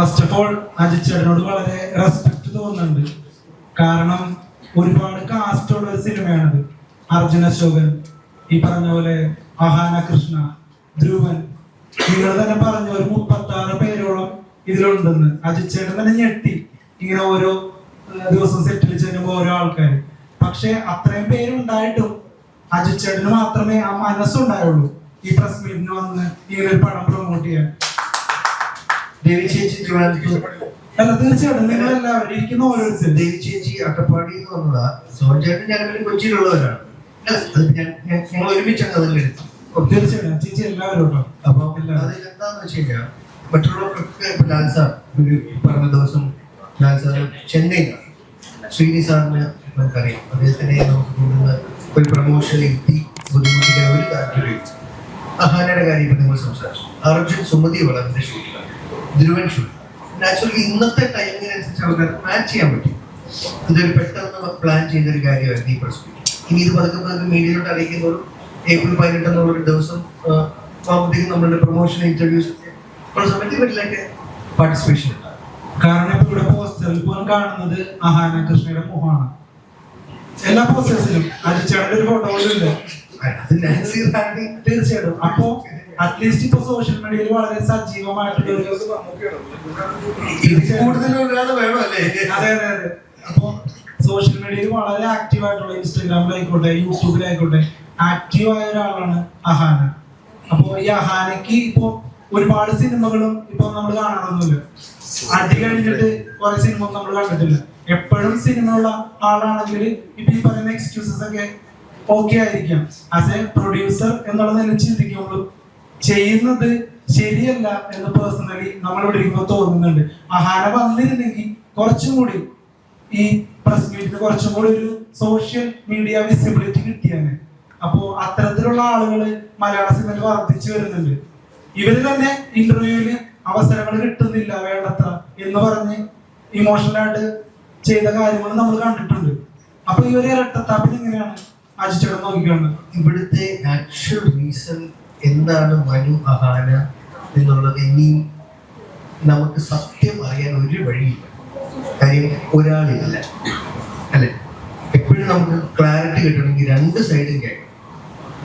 First of all അജിച്ചേടനോട് വളരെ respect തോന്നുന്നുണ്ട്. കാരണം ഒരുപാട് കാസ്റ്റ് ഉള്ള ഒരു സിനിമയാണത് അർജുന അശോകൻ ഈ പറഞ്ഞ പോലെ അഹാന കൃഷ്ണ ധ്രുവൻ. നിങ്ങൾ തന്നെ പറഞ്ഞ ഒരു മുപ്പത്തി ആറ് പേരോളം ഇതിലുണ്ടെന്ന്. അജിച്ചേട്ടൻ തന്നെ ഞെട്ടി. ഇങ്ങനെ ഓരോ ദിവസം സെറ്റിൽ ചെല്ലുമ്പോൾ ഓരോ ആൾക്കാർ പക്ഷെ അത്രയും പേരുണ്ടായിട്ടും അജിച്ചേട്ടന് മാത്രമേ ആ മനസ്സുണ്ടായുള്ളൂ ഈ പ്രസ് മീറ്റിന് വന്ന് ഇങ്ങനെ ഒരു പടം പ്രൊമോട്ട് ചെയ്യാൻ. ദേവി അല്ല തീർച്ചയായിട്ടും നിങ്ങൾ എല്ലാവരും ഇരിക്കുന്ന ഓരോരുത്തരും. ദേവി ചേച്ചി അട്ടപ്പാടി എന്ന് വന്നതാ സോഞ്ചേട്ടൻ ഞാൻ പിന്നെ കൊച്ചിയിലുള്ളവരാണ്. ഞങ്ങൾ ഒരുമിച്ചാണ് അതിലെടുത്തു തീർച്ചയായിട്ടും. ചേച്ചി എല്ലാവരും കേട്ടോ അപ്പൊ എല്ലാവരും. അതിൽ എന്താന്ന് വെച്ച് കഴിഞ്ഞാൽ മറ്റുള്ളവർക്കൊക്കെ ഇപ്പൊ ലാൽ സാർ ഒരു പറഞ്ഞ ദിവസം ലാൽ സാർ ചെന്നൈയിലാണ് ശ്രീനി സാറിന് നമുക്കറിയാം. അദ്ദേഹത്തിനെ നമുക്ക് ഒരു പ്രമോഷൻ എത്തി ബുദ്ധിമുട്ടിക്കാൻ ഒരു താല്പര്യം അഹാനയുടെ കാര്യം ഇപ്പൊ നിങ്ങൾ സംസാരിച്ചു. അർജുൻ സുമതി വളർന്ന ഷൂട്ടിലാണ്. ധ്രുവൻ ഷൂട്ട് നാച്ചുറലി ഇന്നത്തെ ടൈമിനനുസരിച്ച് അവർക്ക് മാച്ച് ചെയ്യാൻ പറ്റും. ഇതൊരു പെട്ടെന്ന് പ്ലാൻ ചെയ്തൊരു കാര്യമായിരുന്നു ഈ പ്രശ്നം ഇനി ഇത് പതുക്കെ പതുക്കെ മീഡിയയിലോട്ട് അറിയിക്കുന്നതും ഏപ്രിൽ പതിനെട്ട് എന്നുള്ള ഒരു ദിവസം ആകുമ്പോഴത്തേക്കും നമ്മളുടെ പ്രൊമോഷൻ ഇന്റർവ്യൂസ് ഒക്കെ സമയത്ത് ഇവരിലൊക്കെ പാർട്ടിസിപ്പേഷൻ ഉണ്ടാകും. കാരണം ഇപ്പൊ ഇവിടെ പോസ്റ്ററിൽ പോലും കാണുന്നത് അഹാന കൃഷ്ണയുടെ മുഖമാണ്. എല്ലാ പോസ്റ്റേഴ്സിലും അജിച്ചേട്ടന്റെ ഒരു ഫോട്ടോയിലുണ്ട് അത് നാൻസി റാണി തീർച്ചയായിട്ടും. അപ്പോ അറ്റ്ലീസ്റ്റ് ഇപ്പൊ സോഷ്യൽ മീഡിയയിൽ വളരെ സജീവമായിട്ടുള്ള ഒരു ഇത് കൂടുതൽ ഒരാൾ വേണം അല്ലേ അതെ അതെ അതെ. അപ്പൊ സോഷ്യൽ മീഡിയയിൽ വളരെ ആക്റ്റീവ് ആയിട്ടുള്ള ഇൻസ്റ്റാഗ്രാമിലായിക്കോട്ടെ യൂട്യൂബിലായിക്കോട്ടെ ആക്റ്റീവ് ആയ ഒരാളാണ് അഹാന. അപ്പൊ ഈ അഹാനക്ക് ഇപ്പൊ ഒരുപാട് സിനിമകളും ഇപ്പൊ നമ്മൾ കാണാറൊന്നുമില്ല. അടി കഴിഞ്ഞിട്ട് കുറെ സിനിമ നമ്മൾ കണ്ടിട്ടില്ല. എപ്പോഴും സിനിമയുള്ള ആളാണെങ്കിൽ ഇപ്പൊ ഈ പറയുന്ന എക്സ്ക്യൂസസ് ഒക്കെ ഓക്കെ ആയിരിക്കാം. ആസ് എ പ്രൊഡ്യൂസർ എന്നുള്ള നില ചിന്തിക്കുമ്പോൾ ചെയ്യുന്നത് ശരിയല്ല എന്ന് പേഴ്സണലി നമ്മളിവിടെ ഇരിക്കുമ്പോൾ തോന്നുന്നുണ്ട്. ആഹാര വന്നിരുന്നെങ്കിൽ കുറച്ചും കൂടി ഈ പ്രസ് മീറ്റിന് കുറച്ചും കൂടി ഒരു സോഷ്യൽ മീഡിയ വിസിബിലിറ്റി കിട്ടിയാണ്. അപ്പോ അത്തരത്തിലുള്ള ആളുകൾ മലയാള സിനിമയിൽ വർദ്ധിച്ചു വരുന്നുണ്ട്. ഇവർ തന്നെ ഇന്റർവ്യൂവിന് അവസരങ്ങൾ കിട്ടുന്നില്ല വേണ്ടത്ര എന്ന് പറഞ്ഞ് ഇമോഷണൽ ആയിട്ട് ചെയ്ത കാര്യങ്ങൾ നമ്മൾ കണ്ടിട്ടുണ്ട്. അപ്പൊ ഈ ഒരു ഇരട്ടത്താപ്പിൽ എങ്ങനെയാണ് നോക്കിക്കാണുന്നത് ഇവിടുത്തെ ആക്ച്വൽ റീസൺ എന്താണ് മനു അഹാന എന്നുള്ളത് ഇനിയും നമുക്ക് സത്യം അറിയാൻ ഒരു വഴിയില്ല. കാര്യം ഒരാളില്ല. അല്ലെ? എപ്പോഴും നമുക്ക് ക്ലാരിറ്റി കിട്ടണമെങ്കിൽ രണ്ട് സൈഡും കേൾക്കണം.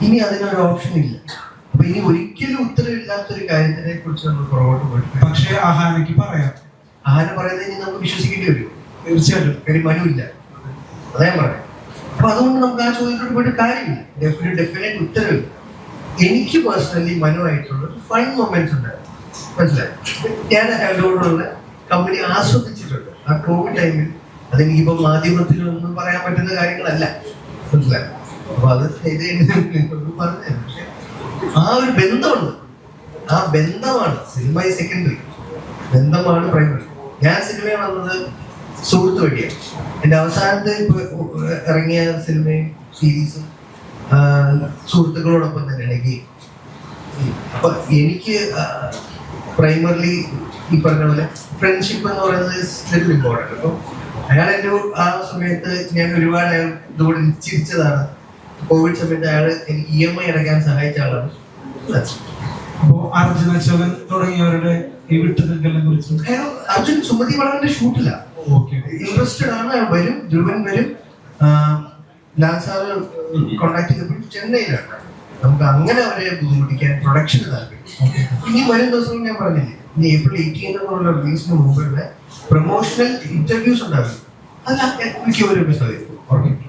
ഇനി അതിനൊരു ഓപ്ഷൻ ഇല്ല. അപ്പൊ ഇനി ഒരിക്കലും ഉത്തരവില്ലാത്തൊരു കാര്യത്തിനെ കുറിച്ച് നമ്മൾ പുറകോട്ട് പോയിട്ട് പക്ഷേ ആഹാരക്ക് പറയാം. ആഹാരം പറയുന്നത് ഇനി നമുക്ക് വിശ്വസിക്കേണ്ടി വരും. തീർച്ചയായിട്ടും. കാര്യം മനുവില്ല. അതേ പറയാം അപ്പൊ അതുകൊണ്ട് നമുക്ക് ആ ചോദ്യത്തോട് പോയിട്ട് കാര്യമില്ല. ഡെഫിനറ്റ് ഉത്തരവ്. എനിക്ക് പേഴ്സണലി മനുവായിട്ടുള്ള ഫൈൻ മൊമെന്റ്സ് ഉണ്ട്. മനസ്സിലായി? ഞാൻ കമ്പനി ആസ്വദിച്ചിട്ടുണ്ട്. ആ കോവിഡ് ടൈമിൽ അതെനിക്കിപ്പോ മാധ്യമത്തിലൊന്നും പറയാൻ പറ്റുന്ന കാര്യങ്ങളല്ല. മനസ്സിലായി? അപ്പൊ അത് ഇത് പറഞ്ഞു ആ ഒരു ബന്ധമുണ്ട്. ആ ബന്ധമാണ് സിനിമ സെക്കൻഡറി ബന്ധമാണ് പ്രൈമറി ഞാൻ സിനിമയാണ് വന്നത് സുഹൃത്ത് വഴിയാണ് എന്റെ അവസാനത്തെ ഇപ്പൊ ഇറങ്ങിയ സിനിമയും സീരീസും സുഹൃത്തുക്കളോടൊപ്പം തന്നെയാണ് എനിക്ക്. അപ്പൊ എനിക്ക് പ്രൈമർലി ഈ പറഞ്ഞ പോലെ ഫ്രണ്ട്ഷിപ്പ് എന്ന് പറയുന്നത് ലിറ്റിൽ ഇമ്പോർട്ടന്റ് അപ്പൊ അയാൾ എന്റെ ആ സമയത്ത് ഞാൻ ഒരുപാട് അയാൾ ഇതുകൂടെ ചിരിച്ചതാണ് കോവിഡ് സമയത്ത് അയാൾ എനിക്ക് ഇ എം ഐ അടയ്ക്കാൻ സഹായിച്ച ആളാണ്. അപ്പോ അർജുന അശോകൻ തുടങ്ങിയവരുടെ ഈ വിട്ടുനിൽക്കലിനെ കുറിച്ച്? അർജുൻ സുമതി വളരെ ഷൂട്ടില്ല ഇൻട്രസ്റ്റഡ് ആണ്. വരും. ധ്രുവൻ വരും. ലാൽ സാറ് കോണ്ടാക്ട് ചെയ്തപ്പോൾ ചെന്നൈയിലാണ്. നമുക്ക് അങ്ങനെ അവരെ ബുദ്ധിമുട്ടിക്കാൻ പ്രൊഡക്ഷന് താല്പര്യം. ഇനി വരും ദിവസം ഞാൻ പറഞ്ഞില്ലേ? ഇനി ഏപ്രിൽ എന്നുള്ള റിലീസിന് മുമ്പുള്ള പ്രൊമോഷണൽ ഇന്റർവ്യൂസ് ഉണ്ടാകും. അത് എപ്പിസോഡ് ഓക്കെ.